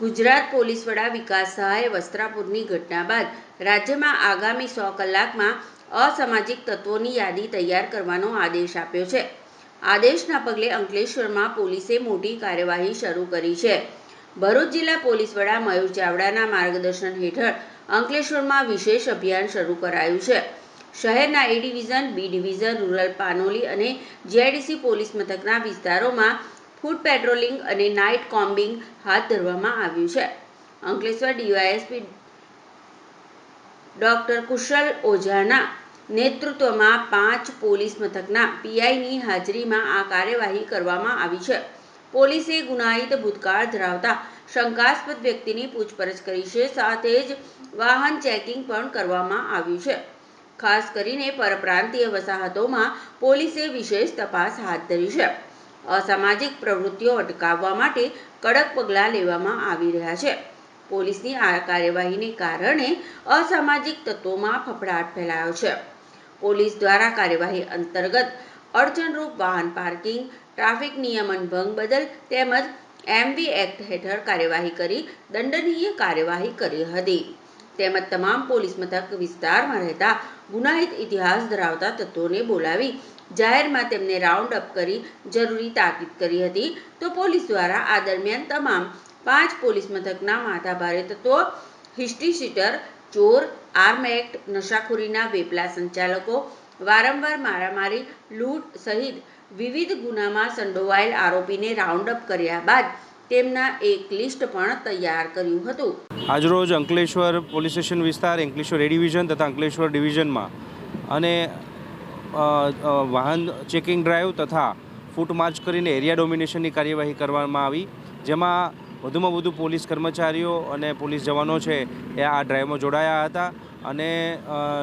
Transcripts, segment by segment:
Gujarat police વડા વિકાસ સહાયે વસ્ત્રાપુરની ઘટના બાદ રાજ્યમાં આગામી સો કલાકમાં અસામાજિક તત્વોની યાદી તૈયાર કરવાનો આદેશ આપ્યો છે. આદેશના પગલે અંકલેશ્વરમાં પોલીસે મોટી કાર્યવાહી શરૂ કરી છે. ભરૂચ જિલ્લા પોલીસ વડા મયુર ચાવડાના માર્ગદર્શન હેઠળ અંકલેશ્વરમાં વિશેષ અભિયાન શરૂ કરાયું છે. શહેરના A division, B division, rural Panoli અને જીઆઈડીસી પોલીસ મથકના વિસ્તારોમાં ફૂડ પેટ્રોલિંગ અને નાઇટ કોમ્બિંગ હાથ ધરવામાં આવ્યું છે. અંકલેશ્વર ડીવાયએસપી ડોક્ટર કુશલ ઓઝાના નેતૃત્વમાં પાંચ પોલીસ મથકના પીઆઈની હાજરીમાં આ કાર્યવાહી કરવામાં આવી છે. પોલીસે ગુનાહિત ભૂતકાળ ધરાવતા શંકાસ્પદ વ્યક્તિની પૂછપરછ કરી છે. સાથે જ વાહન ચેકિંગ પણ કરવામાં આવ્યું છે. ખાસ કરીને પરપ્રાંતીય વસાહતોમાં પોલીસે વિશેષ તપાસ હાથ ધરી છે. અસામાજિક પ્રવૃત્તિઓ અટકાવવા માટે કડક પગલાં લેવામાં આવી રહ્યા છે. પોલીસની આ કાર્યવાહીને કારણે અસામાજિક તત્વોમાં ફફડાટ ફેલાયો છે. પોલીસ દ્વારા કાર્યવાહી અંતર્ગત અડચણરૂપ વાહન પાર્કિંગ, ટ્રાફિક નિયમન ભંગ બદલ તેમજ એમવી એક્ટ હેઠળ કાર્યવાહી કરી દંડનીય કાર્યવાહી કરી હતી. તેમજ તમામ પોલીસ મથક વિસ્તારમાં રહેતા ગુનાહિત ઇતિહાસ ધરાવતા તત્વોને બોલાવી જાહેરમાં તેમને રાઉન્ડ અપ કરી જરૂરી તાકીદ કરી હતી. તો પોલીસ દ્વારા આ દરમિયાન તમામ પાંચ પોલીસ મથકના માથાભારે તત્વો હિસ્ટ્રી શીટર ચોર આર્મ એક્ટ નશાખોરીના વેપલા સંચાલકો, વારંવાર મારામારી, લૂંટ સહિત વિવિધ ગુનામાં સંડોવાયેલ આરોપીને રાઉન્ડ અપ કર્યા બાદ તેમના એક લિસ્ટ પણ તૈયાર કર્યું હતું. આજરોજ અંકલેશ્વર પોલીસ સ્ટેશન વિસ્તાર, અંકલેશ્વર એ ડિવિઝન તથા અંકલેશ્વર ડિવિઝનમાં અને વાહન ચેકિંગ ડ્રાઈવ તથા ફૂટ માર્ચ કરીને એરિયા ડોમિનેશનની કાર્યવાહી કરવામાં આવી, જેમાં વધુમાં વધુ પોલીસ કર્મચારીઓ અને પોલીસ જવાનો છે એ આ ડ્રાઈવમાં જોડાયા હતા અને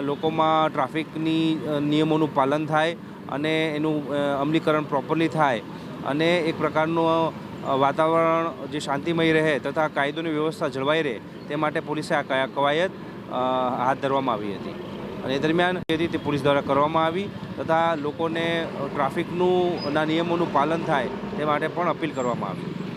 લોકોમાં ટ્રાફિકની નિયમોનું પાલન થાય અને એનું અમલીકરણ પ્રોપરલી થાય અને એક પ્રકારનું વાતાવરણ જે શાંતિમય રહે તથા કાયદોની વ્યવસ્થા જળવાઈ રહે તે માટે પોલીસે આ કવાયત હાથ ધરવામાં આવી હતી. અને એ દરમિયાન જે રીતે પોલીસ દ્વારા કરવામાં આવી તથા લોકોને ટ્રાફિકનું ના નિયમોનું પાલન થાય તે માટે પણ અપીલ કરવામાં આવી.